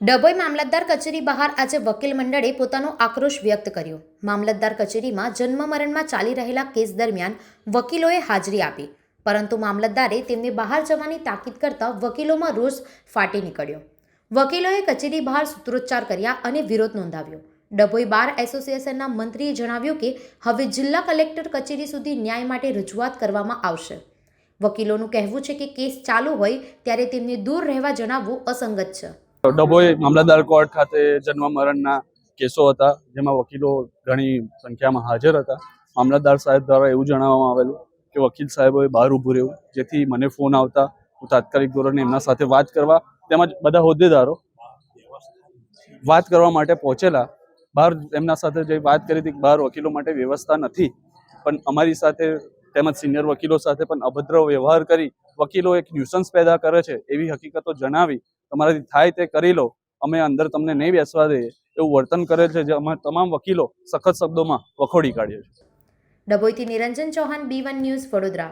ડભોઈ મામલતદાર કચેરી બહાર આજે વકીલ મંડળે પોતાનો આક્રોશ વ્યક્ત કર્યો. મામલતદાર કચેરીમાં જન્મ મરણમાં ચાલી રહેલા કેસ દરમિયાન વકીલોએ હાજરી આપી. પરંતુ મામલતદારે તેમને બહાર જવાની તાકીદ કરતા વકીલોમાં રોષ ફાટી નીકળ્યો. વકીલોએ કચેરી બહાર સૂત્રોચ્ચાર કર્યા અને વિરોધ નોંધાવ્યો. ડભોઈ બાર એસોસિએશનના મંત્રીએ જણાવ્યું કે હવે જિલ્લા કલેક્ટર કચેરી સુધી ન્યાય માટે રજૂઆત કરવામાં આવશે. વકીલોનું કહેવું છે કે કેસ ચાલુ હોય ત્યારે તેમને દૂર રહેવા જણાવવું અસંગત છે. ડભોઈ મામલતદાર કોર્ટ ખાતે જન્મ મરણના કેસો હતા, જેમાં વકીલો ઘણી સંખ્યામાં હાજર હતા. મામલતદાર સાહેબ દ્વારા એવું જણાવવામાં આવેલું કે વકીલ સાહેબોએ બહાર ઊભું રહેવું, જેથી મને ફોન આવતા હું તાત્કાલિક ધોરણે એમના સાથે વાત કરવા તેમજ બધા હોદ્દેદારો વાત કરવા માટે પહોંચેલા. બહાર એમના સાથે જે વાત કરી હતી બહાર વકીલો માટે વ્યવસ્થા નથી, પણ અમારી સાથે તેમજ સિનિયર વકીલો સાથે પણ અભદ્ર વ્યવહાર કરી વકીલો એક ન્યુસન્સ પેદા કરે છે એવી હકીકતો જણાવી તમારાથી થાય તે કરી લો. અમે અંદર તમને નહીં બેસવા દઈએ. એવું વર્તન કરે છે જે અમે તમામ વકીલો સખત શબ્દોમાં વખોડી કાઢ્યો છે. ડભોઈથી Niranjan Chauhan, B one news, Vadodara.